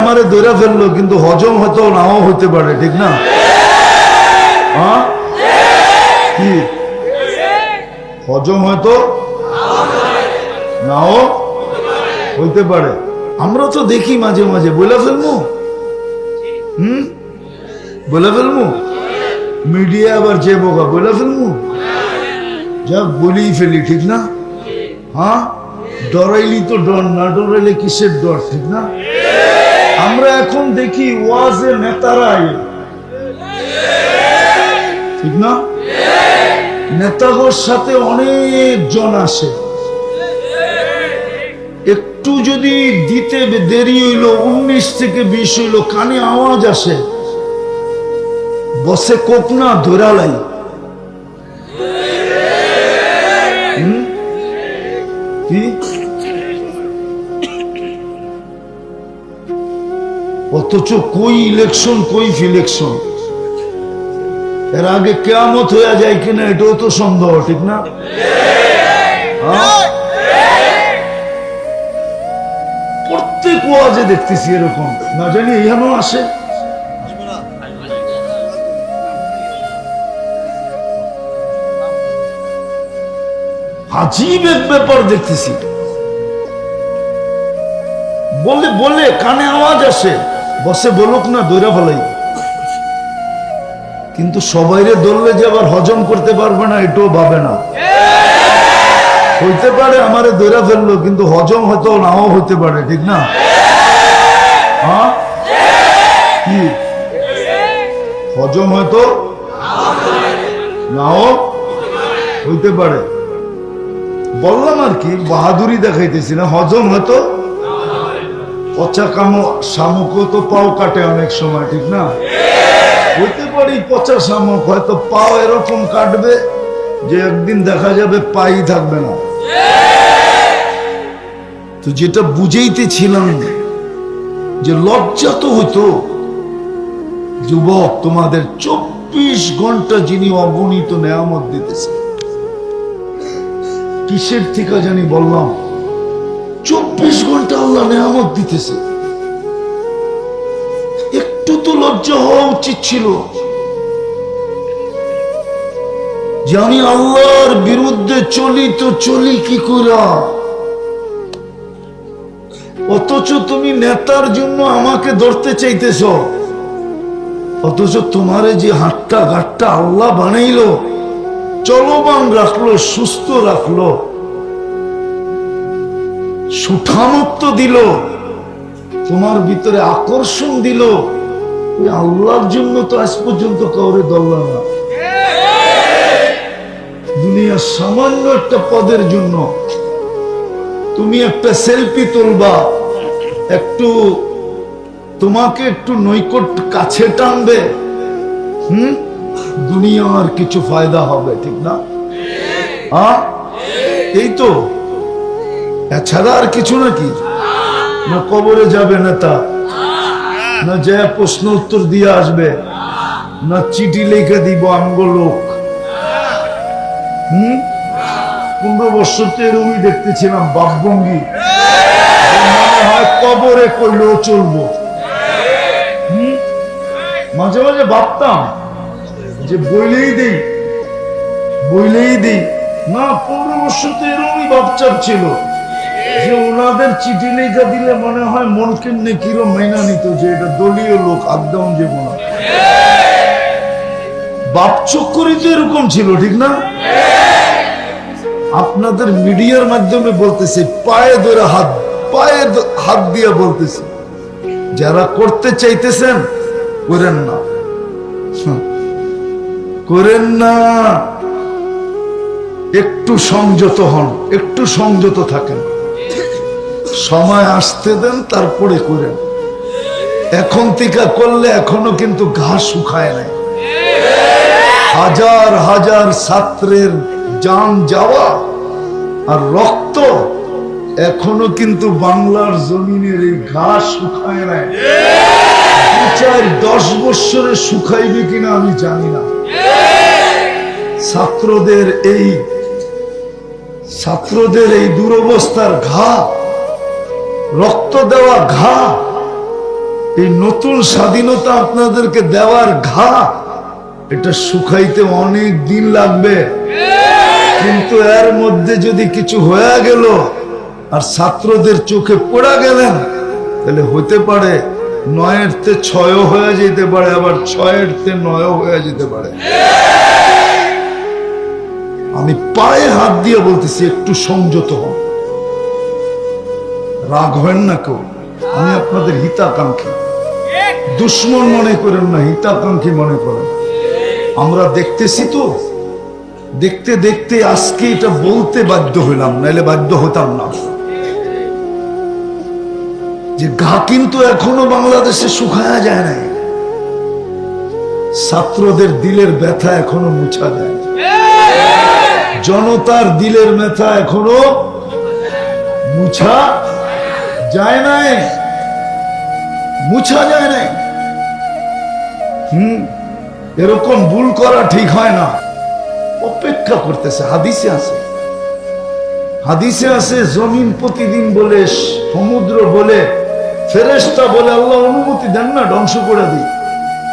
আমারে ধরে ফেলল, কিন্তু হজম হয়তো নাও হইতে পারে, ঠিক না? কি? হজম হয়তো নাও হইতে পারে। আমরা তো দেখি মাঝে মাঝে বলে ফেলব হুম? বলে ফেলব মিডিয়া আবার যে বোকা বলে ফেলব যা বলি ফেলি, ঠিক না? হ্যাঁ ডরাইলি তো ডর, না ডরাইলে কিসের ডর, ঠিক না? আমরা এখন দেখি ওয়াজে নেতারাই ঠিক না? নেতাগোর সাথে অনেক জন আসে। একটু যদি দিতে দেরি হইল, উনিশ থেকে বিশ হইল, কানে আওয়াজ আসে। বসে কোক না ধরালাই? কি? অথচ কই ইলেকশন কই ফিলেকশন এর আগে কেয়ামত হয়ে যায় কিনা এটাও তো সন্দেহ ঠিক না? হ্যাঁ? প্রত্যেক ওয়াজে দেখতেছি এরকম। না জানি এখানেও আসে? আজীব এক ব্যাপার দেখতেছি। বলে বলে কানে আওয়াজ আসে। বসে বলুক না, দৈরা ফেলাই কিন্তু সবাইরে দললে যে আবার হজম করতে পারবে না, এটাও ভাবে না। হইতে পারে আমারে দৈরা ফেলল, কিন্তু হজম হয়তো নাও হইতে পারে, ঠিক না? হ্যাঁ? কি? হজম হয়তো নাও হইতে পারে। বললাম আর কি, বাহাদুরি দেখাইতেছি না, হজম হয়তো পচা কামো শামুকও তো পাও কাটে অনেক সময়, ঠিক না? হইতে পারি পচা শামুক, হয়তো পাও এরকম কাটবে যে একদিন দেখা যাবে পাই থাকবে না। তো যেটা বুঝেইতেছিলাম যে লজ্জা তো হইতো, যুবক তোমাদের চব্বিশ ঘণ্টা যিনি অগণিত নেয়ামত দিতেছে, কিসের থেকে জানি বললাম? চব্বিশ ঘণ্টা আল্লাহ নেয়ামত দিতেছে। একটু তো লজ্জা হওয়া উচিত ছিল। যে আমি আল্লাহর বিরুদ্ধে চলি তো চলি কি করা অথচ তুমি নেতার জন্য আমাকে ধরতে চাইতেছ। অথচ তোমারে যে হাটটা ঘাটটা আল্লাহ বানাইলো, চলমান রাখল, সুস্থ রাখল। সুঠামত্ব দিল। তোমার ভিতরে আকর্ষণ দিল। আল্লাহর জন্য তো আজ পর্যন্ত কাউরে দল্লা না। দুনিয়ার সামান্য একটা পদের জন্য তুমি একটা সেলফি তুলবা। একটু তোমাকে একটু নৈকট কাছে টানবে। হুম? দুনিয়ার কিছু ফায়দা হবে, ঠিক না? হ্যাঁ এই তো। এছাড়া আর কিছু নাকি? না কবরে যাবে নেতা না যে প্রশ্ন উত্তর দিয়ে আসবে, না চিঠি লিখে দিব আমগো লোক। হম? পনেরো বছর তো এরকমই দেখতেছিলাম বাপভঙ্গি মনে হয় কবরে কইলেও চলবো। হম? মাঝে মাঝে ভাবতাম যে বইলেই দেই বইলেই দেই। না, পনেরো বছর তো এরকমই ভাবচাপ ছিল। যে ওনাদের চিঠি লেখা দিলে মনে হয় মন কেমনে কিরম মেনা নিত যে এটা দলীয় লোক আদাউন যে মনে বাপ চক্করই তো এরকম ছিল ঠিক না? আপনাদের মিডিয়ার মাধ্যমে বলতেছে পায়ে ধরে হাত পায়ে হাত দিয়ে বলতেছে। যারা করতে চাইতেছেন করেন না। করেন না। একটু সংযত হন একটু সংযত থাকেন। সময় আসতে দেন, তারপরে করেন। এখন থেকে করলে এখনও কিন্তু ঘাস শুকায় নাই। হাজার হাজার ছাত্রের যান যাওয়া আর রক্ত এখনও কিন্তু বাংলার জমিনের এই ঘাস শুকায় নাই। চার দশ বৎসরে শুকাইবে কিনা আমি জানি না। ছাত্রদের এই ছাত্রদের এই দুরবস্থার ঘা রক্ত দেওয়া ঘা, এই নতুন স্বাধীনতা আপনাদেরকে দেওয়ার ঘা, এটা শুকাইতে অনেক দিন লাগবে। কিন্তু এর মধ্যে যদি কিছু হয়ে গেল, আর ছাত্রদের চোখে পড়া গেলেন, তাহলে হতে পারে নয়ের তে ছয় হয়ে যেতে পারে, আবার ছয়ের তে নয় হয়ে যেতে পারে। আমি পায়ে হাত দিয়ে বলতেছি, একটু সংযত হন রাগ হয় না কেউ। আমি আপনাদের হিতাকাঙ্ক্ষী। দুশ্মন মনে করেন না, হিতাকাঙ্ক্ষী মনে করেন। আমরা দেখতেছি তো, দেখতে দেখতে আজকে এটা বলতে বাধ্য হইলাম নাইলে বাধ্য হতাম না। যে ঘা কিন্তু এখনও বাংলাদেশে শুকায়া যায় নাই। ছাত্রদের দিলের ব্যথা এখনও মুছা যায় জনতার দিলের ব্যথা এখনও মুছা যায় নাই মুছা যায় নাই হুম এরকম ভুল করা ঠিক হয় না অপেক্ষা করতেছে হাদিসে আছে হাদিসে আছে জমিন প্রতিদিন বলে সমুদ্র বলে ফেরেস্তা বলে আল্লাহ অনুমতি দেন না ধ্বংস করে দিই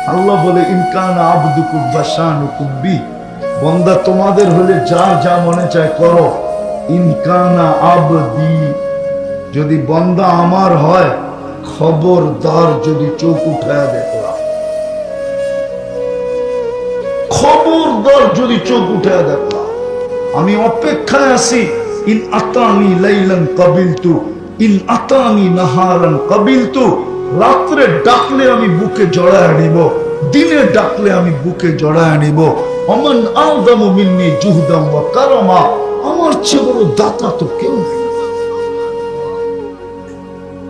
আল্লাহ বলে ইনকান আবদু কুব্বাসান কুব্বি বন্দা তোমাদের হলে যা যা মনে চায় করো ইনকানা আবদি যদি বন্দা আমার হয়, খবরদার যদি চোখ উঠায় দেখলাম খবরদার যদি চোখ উঠে দেখলাম আমি অপেক্ষায় আছি, ইন আতানি লাইলান কাবিলতু, ইন আতানি নাহারান কাবিলতু। রাত্রে ডাকলে আমি বুকে জড়ায় নিব দিনে ডাকলে আমি বুকে জড়ায় নিব অমন আলদামু মিন্নি জুহদাম ওয়া কারামা, আমার চেয়ে বড় দাতা তো কেউ নেই।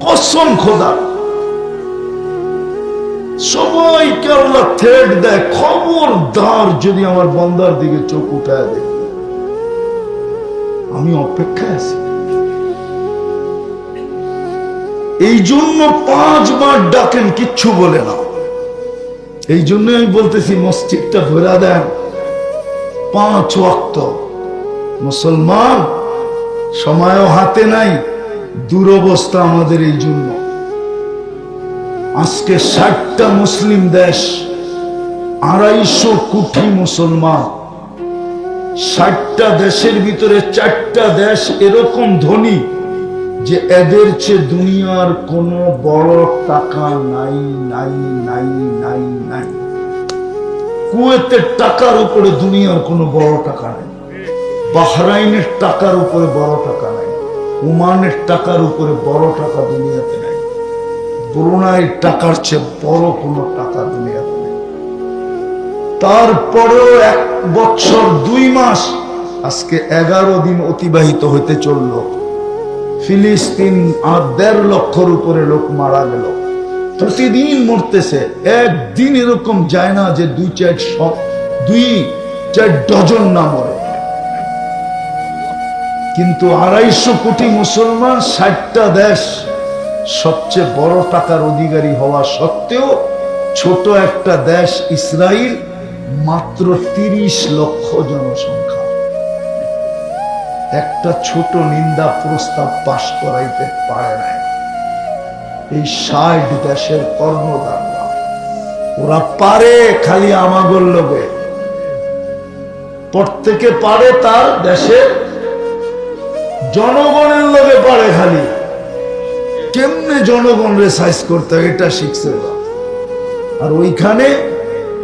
কসম খোদা। সবাইকে আল্লাহ থ্রেড দেয়, খবরদার যদি আমার বন্দার দিকে চোখ উঠায় দেয়। আমি অপেক্ষায় আছি। এই জন্য পাঁচবার ডাকেন, কিচ্ছু বলে না। এই জন্য আমি বলতেছি, মসজিদটা ভরা দেন। পাঁচ ওয়াক্ত। মুসলমান, সময়ও হাতে নাই। দুরবস্থা আমাদের এই জন্য। আজকে ষাটটা মুসলিম দেশ, আড়াইশো কোটি মুসলমান, ষাটটা দেশের ভিতরে চারটা দেশ এরকম ধনী যে এদের চেয়ে দুনিয়ার কোনো বড় টাকা নাই নাই নাই নাই নাই। কুয়েতের টাকার উপরে দুনিয়ার কোনো বড় টাকা নাই। বাহরাইনের টাকার উপরে বড় টাকা নাই। ওমানের টাকার উপরে বড় টাকা দুনিয়াতে নাই। ব্রুনাইয়ের টাকার চেয়ে বড় কোনো টাকা দুনিয়াতে নেই। তারপরেও এক বছর, দুই মাস আজকে এগারো দিন অতিবাহিত হইতে চলল। ফিলিস্তিন আর দেড় লক্ষর উপরে লোক মারা গেল। প্রতিদিন মরতেছে। একদিন এরকম যায় না যে দুই চার দুই চার ডজন না মরে। কিন্তু আড়াইশো কোটি মুসলমান, ষাটটা দেশ সবচেয়ে বড় টাকার অধিকারী হওয়া সত্ত্বেও ছোট একটা দেশ ইসরায়েল মাত্র তিরিশ লক্ষ জনসংখ্যা। একটা ছোট নিন্দা প্রস্তাব পাশ করাইতে পারে নাই। এই ষাট দেশের কর্মদাতা, ওরা পারে খালি আমাগর লোকে প্রত্যেকে পারে তার দেশের জনগণের লোকে পারে খালি। কেমনে জনগণরে সাইজ করতে হয়, এটা শিখছে আর ওইখানে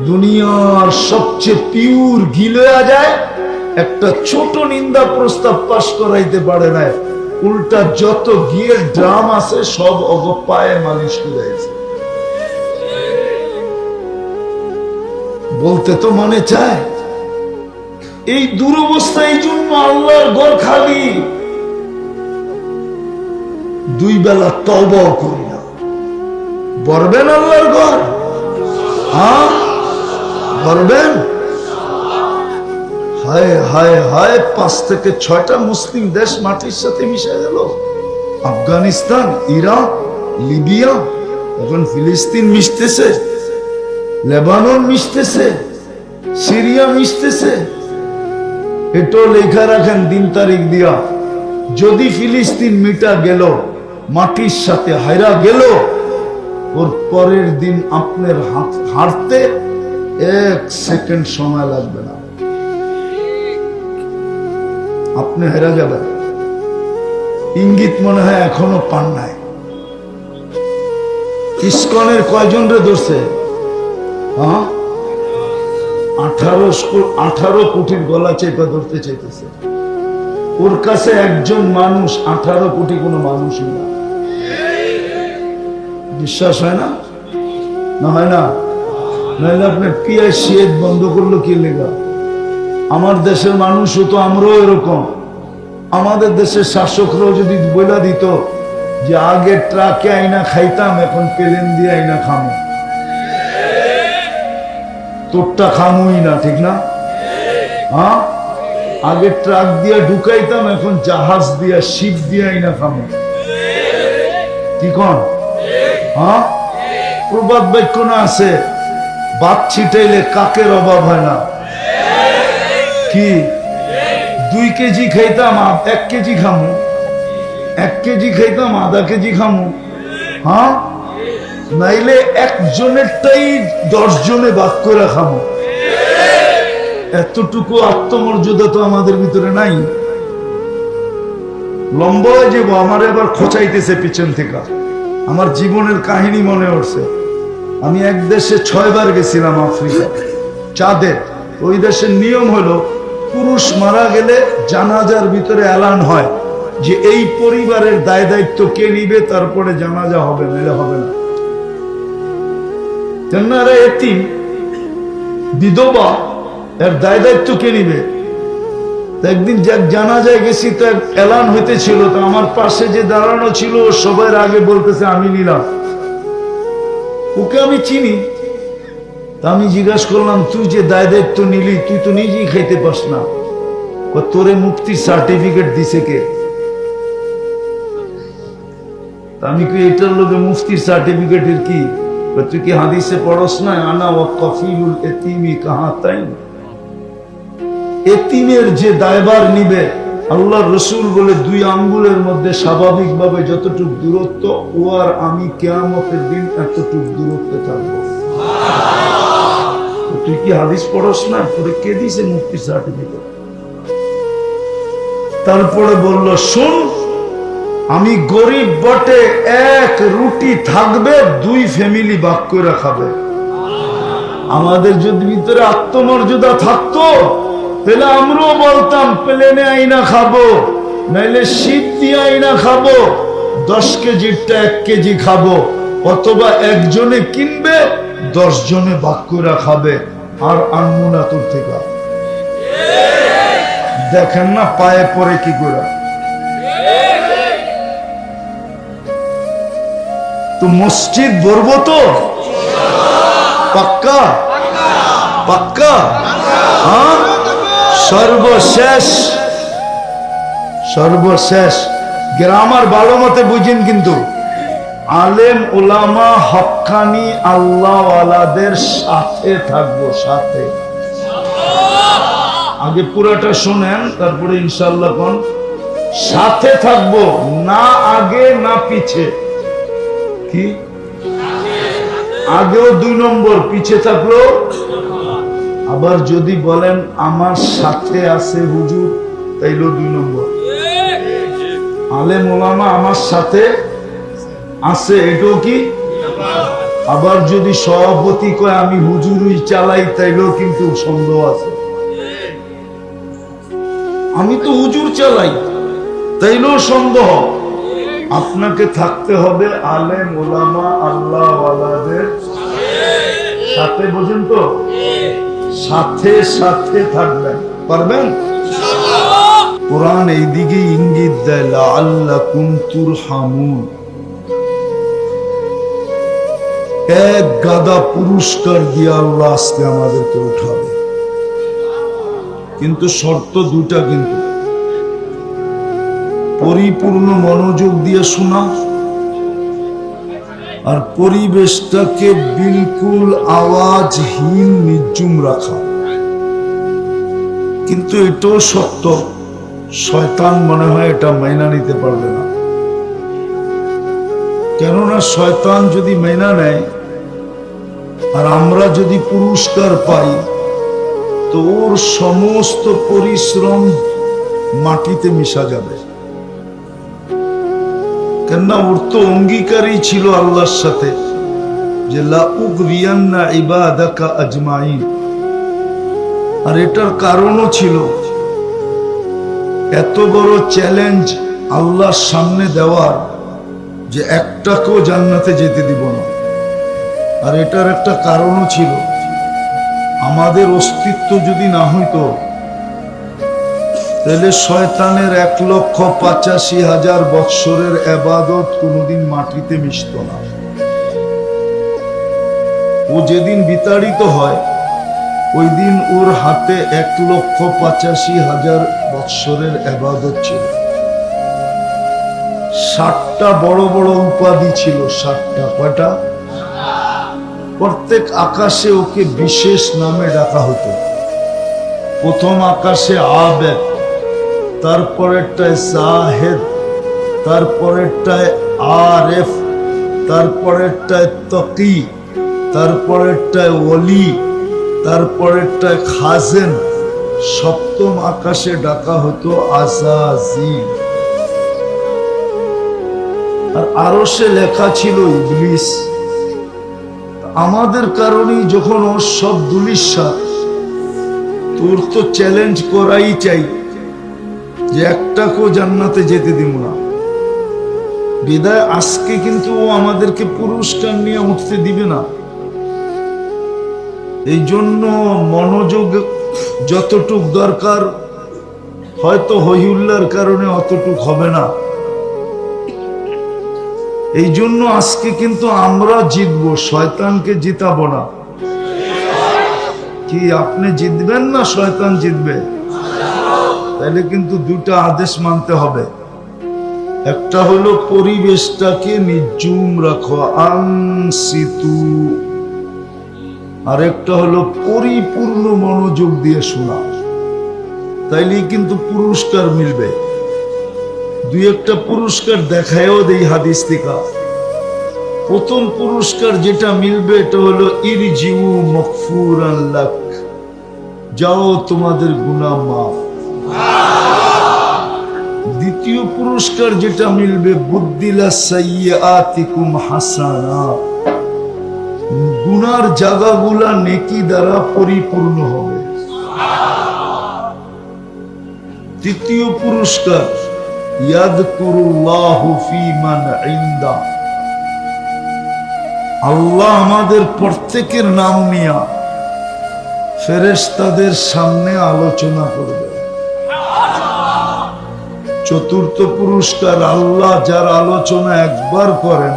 দুনিয়ার সবচেয়ে পিওর গিলোয়া যায়, একটা ছোট নিন্দা প্রস্তাব পাশ করাইতে পারে না। উল্টা যত গিয়ে ড্রাম আছে, সব অগ পায়ে মালিশ বলতে তো মনে চায়। এই দুরবস্থা এই জন্য আল্লাহর ঘর খালি। দুই বেলা তবাও করি না। বলবেন আল্লাহর ঘর? হ্যাঁ? বলবেন হায় হায় হায়, পাঁচ থেকে ছয়টা মুসলিম দেশ মাটির সাথে মিশে গেল। আফগানিস্তান, ইরাক, লিবিয়া, এখন ফিলিস্তিন মিশতেছে, লেবানন মিশতেছে, সিরিয়া মিশতেছে। এটাও লেখা রাখেন দিন তারিখ দিয়া। যদি ফিলিস্তিন মিটা গেল মাটির সাথে হাইরা গেল, ওর পরের দিন আপনার হাত- হাঁটতে এক সেকেন্ড সময় লাগবে না। আপনি হেরে যাবেন। ইঙ্গিত মনে হয় এখনও পান নাই। ইস্কনের কয়জন রে ধরছে? আঠারো আঠারো কোটির গলা চেপে ধরতে চাইতেছে। ওর কাছে একজন মানুষ, আঠারো কোটি কোনো মানুষই না। বিশ্বাস হয় না? না হয় না? নাহলে আপনার পিয়াই সিয়েদ বন্ধ করল কি লেগা? আমার দেশের মানুষও তো আমরাও এরকম। আমাদের দেশের শাসকরাও যদি বলে দিত যে আগে ট্রাকে আইনা খাইতাম, এখন পেলেন দিয়ে আইনা খামো। তোরটা খামুই না, ঠিক না? হ্যাঁ? আগে ট্রাক দিয়ে ঢুকাইতাম, এখন জাহাজ দিয়া, শিপ দিয়ে আইনা খামো। কি কন? হ্যাঁ? প্রবাদ বাক্য না আছে। বাদ ছিটাইলে কাকের অভাব হয় না। কি? দুই কেজি খাইতাম এক কেজি খামু। এক কেজি খাইতাম, আধা কেজি খামু। হ্যাঁ? নাইলে একজনেরটাই দশ জনে বাদ করে খামু। এতটুকু আত্মমর্যাদা তো আমাদের ভিতরে নাই। লম্বা যাব, আমার এবার খোঁচাইতেছে পিছন থেকে। আমার জীবনের কাহিনী মনে উঠছে। আমি এক দেশে ছয়বার গেছিলাম আফ্রিকা। চাঁদে। ওই দেশের নিয়ম হলো, পুরুষ মারা গেলে জানাজার ভিতরে এলান হয় যে এই পরিবারের দায় দায়িত্ব কে নিবে, তারপরে জানাজা হবে মেলে হবে না। এরা এতিম বিধবা, এর দায় দায়িত্ব কে নিবে? একদিন যাক জানা যায় গেছি, তো এক এলান হইতেছিল, তো আমার পাশে যে দাঁড়ানো ছিল, ও সবার আগে বলতেছে, আমি নিলাম। ওকে আমি চিনি। আমি জিজ্ঞাসা করলাম, তুই যে দায় দায়িত্ব নিলি, তুই তো নিজেই খাইতে পাস না। তোরে মুক্তির সার্টিফিকেট দিছে কে? আমি কি এটার লোকে মুফতির সার্টিফিকেটের কি? তুই কি হাদিসে পড়স না? আনা ও কফিলুল এতিমি কাহা তাই এতিমের যে দায়বার নিবে আল্লাহ রসুল বলে দুই আঙ্গুলের মধ্যে স্বাভাবিকভাবে যতটুক দূরত্ব, ও আর আমি কেয়ামতের দিন এতটুক দূরত্বে থাকব। তুই কি হাদিস পড়স না? তোরে কে দিছে মুক্তি সার্টিফিকেট তারপরে বলল, শুন, আমি গরিব বটে, এক রুটি থাকবে, দুই ফ্যামিলি বাক করে খাবে। আমাদের যদি ভিতরে আত্মমর্যাদা থাকতো তাহলে আমরাও বলতাম, প্লেনে আইনা খাব, নাইলে শীত দিয়ে আইনা খাব, দশ কেজিরটা এক কেজি খাব, অথবা একজনে কিনবে দশ জনে করে খাবে। আর আনব না তোর থেকে। দেখেন না পায়ে পরে কি করে তো মসজিদ ভরবো তো? পাক্কা? পাক্কা। হ্যাঁ? সর্বশেষ সর্বশেষ। গ্রামার ভালো মতে বুঝেন কিন্তু। আলেম ওলামা হক্কানি আল্লাহওয়ালাদের সাথে থাকব সাথে। আগে পুরাটা শোনেন তারপরে ইনশাল্লাহ কোন। সাথে থাকব না আগে না পিছে। কি? আগেও দুই নম্বর পিছে থাকল আবার যদি বলেন, আমার সাথে আছে হুজুর, তাইলো দুই নম্বর। আলেম ওলামা আমার সাথে আছে, এটাও কি? আবার যদি সভাপতি কয়, আমি হুজুরই চালাই তাইলেও কিন্তু সন্দেহ আছে। আমি তো হুজুর চালাই তাইলেও সন্দেহ। আপনাকে থাকতে হবে আলে ওলামা আল্লাহওয়ালাদের সাথে, বোঝেন তো? সাথে সাথে থাকবেন। পারবেন? কোরআন এইদিকে ইঙ্গিত দেয় আল্লাহ কুন্তুর হামুন এক গাদা পুরস্কার দিয়ে আল্লাহ আজকে আমাদেরকে উঠাবে। কিন্তু শর্ত দুটা কিন্তু। পরিপূর্ণ মনোযোগ দিয়ে শোনা আর পরিবেশটাকে বিলকুল আওয়াজহীন নির্জুম রাখা। কিন্তু এটাও সত্য, শয়তান মনে হয় এটা মাইনা নিতে পারবে না। কেননা শয়তান যদি মেনা নেয়, আর আমরা যদি পুরস্কার পাই, তো ওর সমস্ত পরিশ্রম মাটিতে মিশা যাবে। কেননা ওর তো অঙ্গীকারই ছিল আল্লাহর সাথে যে লাউগরিয়ান্না ইবাদাকা আজমাইন। আর এটার কারণও ছিল এত বড় চ্যালেঞ্জ আল্লাহর সামনে দেওয়ার যে একটাকেও জান্নাতে যেতে দিব না। আর এটার একটা কারণও ছিল, আমাদের অস্তিত্ব যদি না হইতো তাহলে শয়তানের এক লক্ষ পঁচাশি হাজার বৎসরের আবাদত কোনোদিন মাটিতে মিশত না। ও যেদিন বিতাড়িত হয়, ওই দিন ওর হাতে এক লক্ষ পঁচাশি হাজার বৎসরের আবাদত ছিল। ষাটটা বড় বড় উপাধি ছিল, ষাটটা। কয়টা? প্রত্যেক আকাশে ওকে বিশেষ নামে ডাকা হতো। প্রথম আকাশে আবেদ তারপরেরটায় জাহেদ, তারপরেরটায় আরেফ, তারপরেরটায় তকি, তারপরেরটায় ওলি, তারপরেরটায় খাজেন। সপ্তম আকাশে ডাকা হতো আজাজিল। আর আরও সে লেখা ছিল ইবলিস। আমাদের কারণেই যখন ওর সব দুলিশাত তোর তো চ্যালেঞ্জ করাই চাই। যে একটাকেও জান্নাতে যেতে দিব না। বিদায় আজকে কিন্তু ও আমাদেরকে পুরস্কার নিয়ে উঠতে দিবে না। এই জন্য মনোযোগ যতটুক দরকার, হয়তো হইউল্লার কারণে অতটুক হবে না। এই জন্য আজকে কিন্তু আমরা জিতবো, শয়তানকে জিতাবো না। কি, আপনি জিতবেন না শয়তান জিতবে? তাহলে কিন্তু দুটা আদেশ মানতে হবে। একটা হলো পরিবেশটাকে নির্জুম রাখো আংসিতু আর একটা হলো পরিপূর্ণ মনোযোগ দিয়ে শোনা। তাইলেই কিন্তু পুরস্কার মিলবে। দুই একটা পুরস্কার দেখায়ও দেই হাদিস থেকে। প্রথম পুরস্কার যেটা মিলবে এটা হলো, ইরজিউ মকফুর আল্লাহ যাও তোমাদের গুনাহ মাফ। দ্বিতীয় পুরস্কার যেটা মিলবে বুদ্দিলা সাইয়াতিকুম হাসানা। গুনার জায়গাগুলা নেকি দ্বারা পরিপূর্ণ হবে। তৃতীয় পুরস্কার আল্লাহ আমাদের প্রত্যেকের নাম নিয়া ফেরেশতাদের সামনে আলোচনা করবে। চতুর্থ পুরস্কার আল্লাহ যার আলোচনা একবার করেন,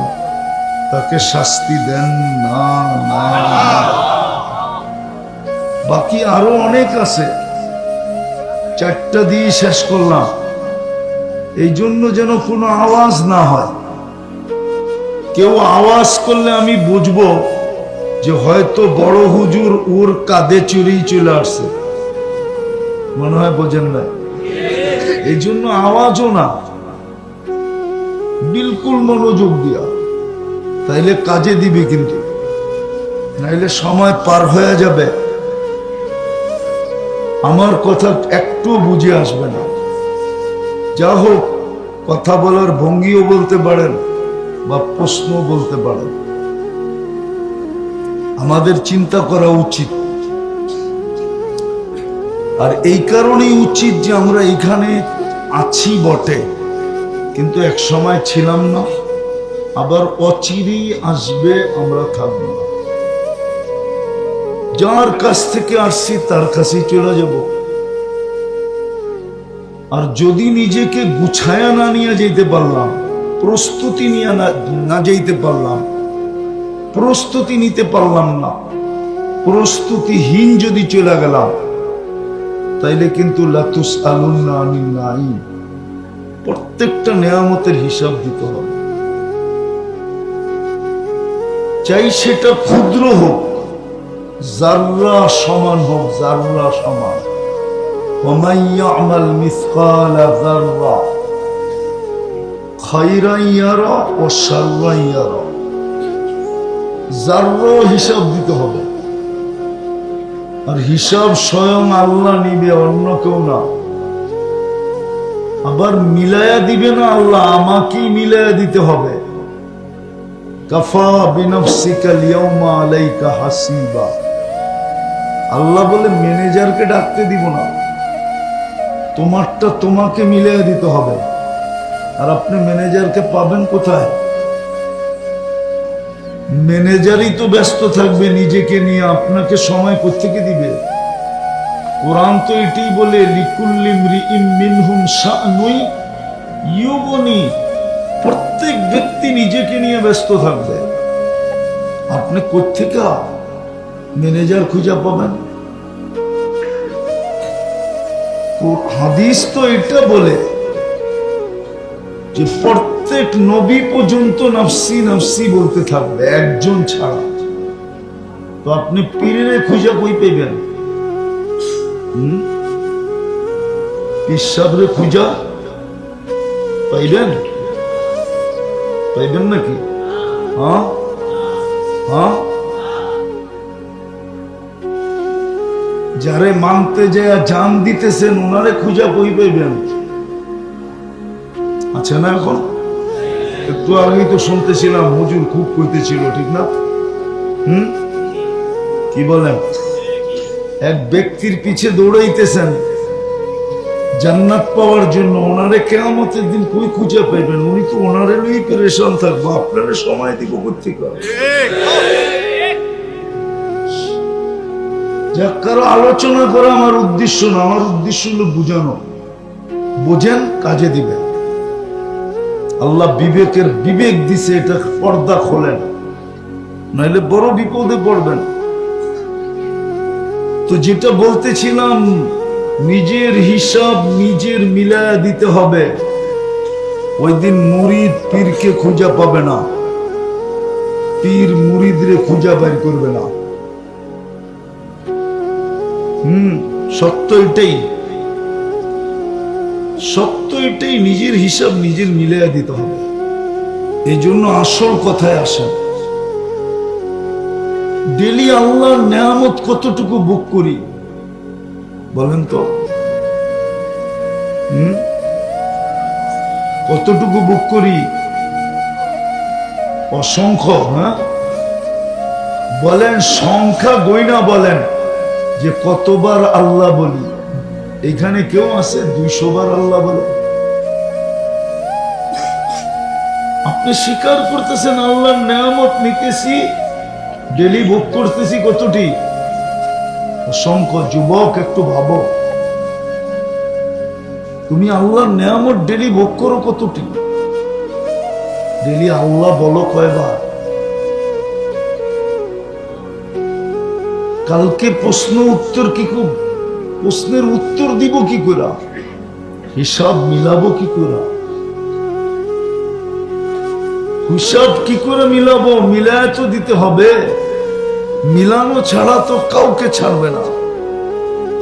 তাকে শাস্তি দেন না না। বাকি আরও অনেক আছে। চারটা দিয়ে শেষ করলাম। এই জন্য যেন কোনো আওয়াজ না হয়। কেউ আওয়াজ করলে আমি বুঝব যে হয়তো বড় হুজুর ওর কাঁধে চুরি চলে আসছে। মনে হয় বোঝেন না এই জন্য আওয়াজও না। বিলকুল মনোযোগ দিয়া। তাইলে কাজে দিবে কিন্তু। নাইলে সময় পার হয়ে যাবে। আমার কথা একটু বুঝে আসবে না। যা হোক, কথা বলার ভঙ্গিও বলতে পারেন বা প্রশ্ন বলতে পারেন। আমাদের চিন্তা করা উচিত। আর এই কারণেই উচিত যে আমরা এখানে আছি বটে। কিন্তু এক সময় ছিলাম না, আবার অচিরেই আসবে, আমরা থাকব যার কাছ থেকে আসছি, তার কাছেই চলে যাব। আর যদি নিজেকে গুছায়া না নিয়ে যেতে পারলাম, প্রস্তুতি নিয়ে না যেতে পারলাম, প্রস্তুতি নিতে পারলাম না, প্রস্তুতিহীন যদি চলে গেলাম তাইলে কিন্তু লাতুস আলুন নাই প্রত্যেকটা নেয়ামতের হিসাব দিতে হবে। চাই সেটা ক্ষুদ্র হোক জাররা সমান হোক জাররা সমান। আমাল মিসকাল জাররা খৈরাইয়ারা ও সার্রাইয়ারা জাররা হিসাব দিতে হবে। আর হিসাব স্বয়ং আল্লাহ নিবে, অন্য কেউ না। আবার মিলায়া দিবে না আল্লাহ, আমাকেই মিলায়া দিতে হবে। কাফা আলাইকা আল্লাহ বলে, ম্যানেজারকে ডাকতে দিব না। তোমারটা তোমাকে মিলিয়ে দিতে হবে। আর আপনি ম্যানেজারকে পাবেন কোথায়? ম্যানেজারই তো ব্যস্ত থাকবে, নিজেকে নিয়ে আপনাকে সময় কোথেকে দিবে? কোরআন তো এটাই বলে প্রত্যেক ব্যক্তি নিজেকে নিয়ে ব্যস্ত থাকবে। আপনি কোথেকে ম্যানেজার খুঁজে পাবেন? হাদিস তো এটা বলে যে প্রত্যেক নবী পর্যন্ত নফসি নফসি বলতে থাকবে, একজন ছাড়া। তো আপনি পীরে খুঁজে কই পেবেন পিসাবরে খুঁজা পাইবেন? পাইবেন নাকি? হ্যাঁ? হ্যাঁ? যারে মানতে যায় জান দিতেছেন ওনারে খুঁজা কই পাইবেন? আছে না এখন? একটু আগেই তো শুনতেছিলাম হুজুর খুব কইতেছিল, ঠিক না? হুম? কি বলেন? এক ব্যক্তির পিছে দৌড়াইতেছেন, জান্নাত পাওয়ার জন্য ওনারে কেমতের দিন কই খুঁজে পাইবেন? উনি তো ওনারে লই পেরেশান থাকব, আপনারা সময় দিব কোথেকে যাক, কারও আলোচনা করা আমার উদ্দেশ্য না, আমার উদ্দেশ্য হলো বুঝানো। বোঝেন, কাজে দিবেন। আল্লাহ বিবেকের বিবেক দিছে, এটা পর্দা খোলেন। নাইলে বড় বিপদে পড়বেন। তো যেটা বলতেছিলাম, নিজের হিসাব নিজের মিলায়া দিতে হবে। ওই দিন মুরিদ পীরকে খুঁজা পাবে না। পীর মুরিদরে খুঁজা বের করবে না। হুম, সত্য এটাই। সত্য এটাই নিজের হিসাব নিজের মিলিয়ে দিতে হবে। এই জন্য আসল কথায় আসেন। ডেলি আল্লাহর নেয়ামত কতটুকু বুক করি? বলেন তো। হুম? কতটুকু বুক করি? অসংখ্য হ্যাঁ? বলেন, সংখ্যা গইনা বলেন, যে কতবার আল্লাহ বলি। এখানে কেউ আছে? দুইশো বার আল্লাহ বলে। আপনি স্বীকার করতেছেন, আল্লাহর নেয়ামত নিতেছি, ডেলি ভোগ করতেছি কতটি? অসংখ্য যুবক, একটু ভাবো। তুমি আল্লাহর নেয়ামত ডেলি ভোগ করো কতটি? ডেলি আল্লাহ বলো কয়বার? কালকে প্রশ্ন উত্তর কি খুব? প্রশ্নের উত্তর দিব কি করে? হিসাব মিলাবো কি করে? হিসাব কি করে মিলাবো? মিলায় তো দিতে হবে। মিলানো ছাড়া তো কাউকে ছাড়বে না।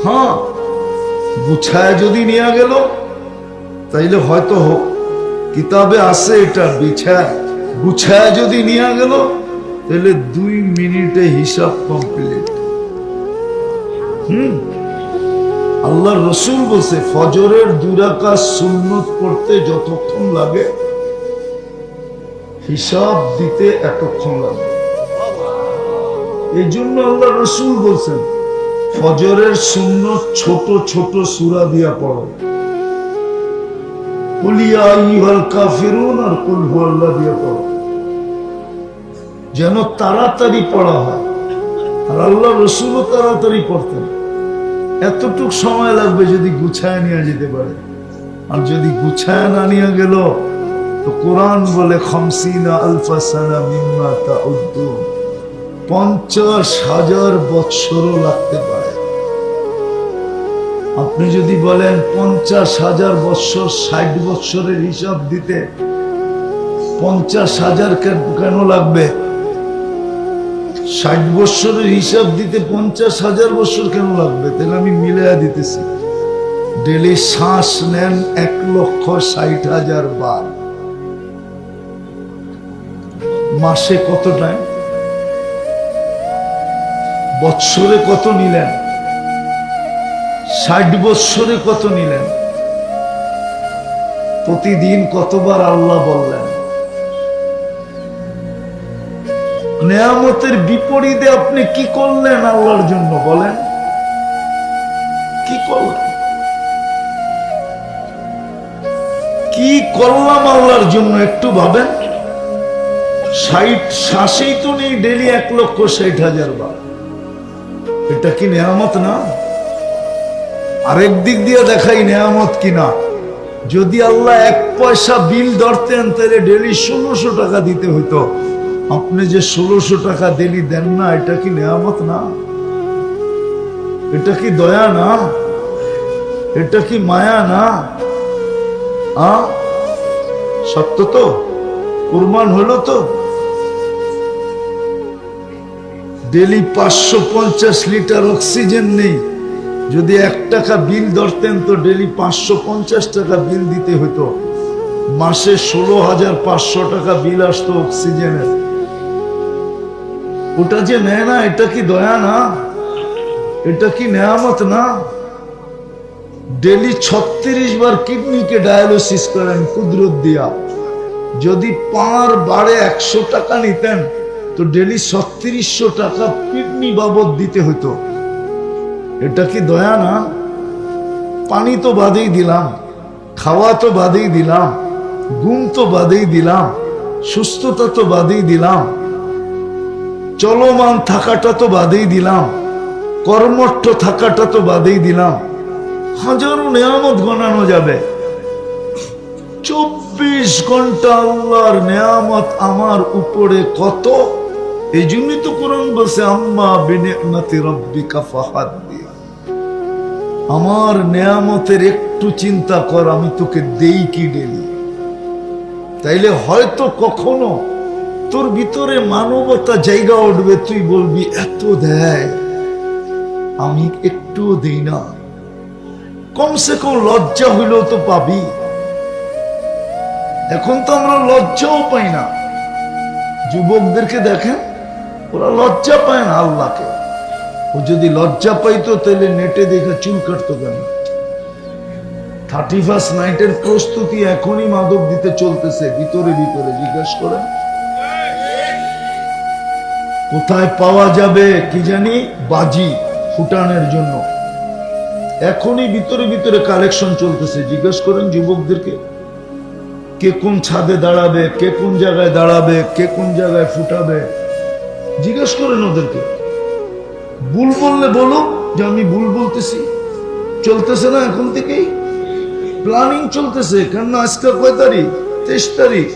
হ্যাঁ গুছায় যদি নিয়ে গেল, তাইলে হয়তো হোক। কিতাবে আছে এটা, বিছায়। গুছায় যদি নিয়ে গেল তাহলে দুই মিনিটে হিসাব কমপ্লিট হুম? আল্লাহ রসুল বলছে, ফজরের দুরাকাশ সুন্নত করতে যতক্ষণ লাগে, হিসাব দিতে এতক্ষণ লাগে। এই জন্য আল্লাহ রসুল বলছেন, ফজরের সুন্নত ছোট ছোট সুরা দিয়া পড়ো। কুলিয়া আর কুল আল্লাহ দিয়া পড়ো। যেন তাড়াতাড়ি পড়া হয়। আর আল্লাহ রসুলও তাড়াতাড়ি পড়তেন। এতটুক সময় লাগবে যদি গুছায় নিয়ে যেতে পারে। আর যদি গুছায় না নিয়ে গেল, তো কোরআন বলে পঞ্চাশ হাজার বৎসরও লাগতে পারে। আপনি যদি বলেন, পঞ্চাশ হাজার বৎসর ষাট বৎসরের হিসাব দিতে পঞ্চাশ হাজার কেন লাগবে? ষাট বৎসরের হিসাব দিতে পঞ্চাশ হাজার বৎসর কেন লাগবে? তাহলে আমি মিলাইয়া দিতেছি। ডেলি শ্বাস নেন এক লক্ষ ষাট হাজার বার। মাসে কত টাইম? বৎসরে কত নিলেন? ষাট বৎসরে কত নিলেন? প্রতিদিন কতবার আল্লাহ বললেন? নেয়ামতের বিপরীতে আপনি কি করলেন আল্লাহর জন্য বলেন? কি করলেন কি করলাম আল্লাহর জন্য একটু ভাবেন? ষাট শ্বাসেই তো নেই, ডেলি এক লক্ষ ষাট হাজার বার। এটা কি নেয়ামত না? আরেক দিক দিয়ে দেখাই নেয়ামত কিনা যদি আল্লাহ এক পয়সা বিল ধরতেন, তাহলে ডেলি ষোলোশো টাকা দিতে হইতো। আপনি যে ষোলোশো টাকা ডেলি দেন না, এটা কি নেয়ামত না? এটা কি দয়া না? এটা কি মায়া না? আ? সত্য তো? কুরবান হলো তো? ডেলি পাঁচশো পঞ্চাশ লিটার অক্সিজেন নেই। যদি এক টাকা বিল ধরতেন তো ডেলি পাঁচশো পঞ্চাশ টাকা বিল দিতে হতো মাসে ষোলো হাজার পাঁচশো টাকা বিল আসতো অক্সিজেনের। ওটা যে নেয় না, এটা কি দয়া না? এটা কি নেয়ামত না? ডেলি ছত্রিশ বার কিডনিকে ডায়ালিসিস করেন কুদরত দিয়া। যদি পার বাড়ে একশো টাকা নিতেন, তো ডেলি ছত্রিশশো টাকা কিডনি বাবদ দিতে হতো এটা কি দয়া না? পানি তো বাদেই দিলাম, খাওয়া তো বাদেই দিলাম, ঘুম তো বাদেই দিলাম, সুস্থতা তো বাদেই দিলাম। চলমান থাকাটা তো বাদেই দিলাম। কর্মঠ থাকাটা তো বাদেই দিলাম। হাজারো নেয়ামত গণানো যাবে। চব্বিশ ঘণ্টা আল্লাহর নেয়ামত আমার উপরে কত? এই জন্যই তো কোরআন বলছে, আম্মা বিনিয়ামতি রব্বিকা ফাহাদ্দি। আমার নেয়ামতের একটু চিন্তা কর, আমি তোকে দেই কি ডেলি তাইলে হয়তো কখনো তোর ভিতরে মানবতা জায়গা উঠবে, তুই বলবি, এত দেয়, আমি একটুও দেই না। কমসে কম লজ্জা হইলেও তো পাবি। এখন তো আমরা লজ্জাও পাই না। যুবকদেরকে দেখেন, ওরা লজ্জা পায় না আল্লাহকে। ও যদি লজ্জা পাইতো, তাহলে নেটে দেখে চুল কাটতো কেন? থার্টি ফার্স্ট নাইটের প্রস্তুতি এখনই মাদক দিতে চলতেছে, ভিতরে ভিতরে, জিজ্ঞাসা করেন। কোথায় পাওয়া যাবে কি জানি? বাজি ফুটানের জন্য। এখনই ভিতরে ভিতরে কালেকশন চলতেছে। জিজ্ঞেস করেন যুবকদেরকে, কে কোন ছাদে দাঁড়াবে, কে কোন জায়গায় দাঁড়াবে, কে কোন জায়গায় ফুটাবে? জিজ্ঞেস করেন ওদেরকে। ভুল বললে বলো যে আমি ভুল বলতেছি। চলতেছে না এখন থেকেই? প্ল্যানিং চলতেছে। কেননা আজকে কয় তারিখ? তেইশ তারিখ।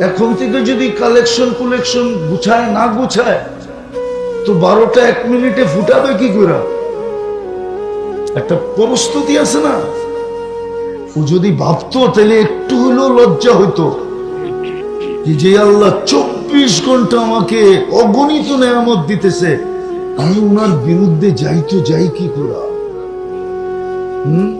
এখন থেকে যদি কালেকশন কুলেকশন গুছায়, না গুছায়, তো বারোটা এক মিনিটে ফুটাবে কি করে? একটা প্রস্তুতি আছে না? ও যদি ভাবতো, তাহলে একটু হলেও লজ্জা হইতো। যে আল্লাহ চব্বিশ ঘণ্টা আমাকে অগণিত নেয়ামত দিতেছে, আমি ওনার বিরুদ্ধে যাই তো যাই কি করা? হুম?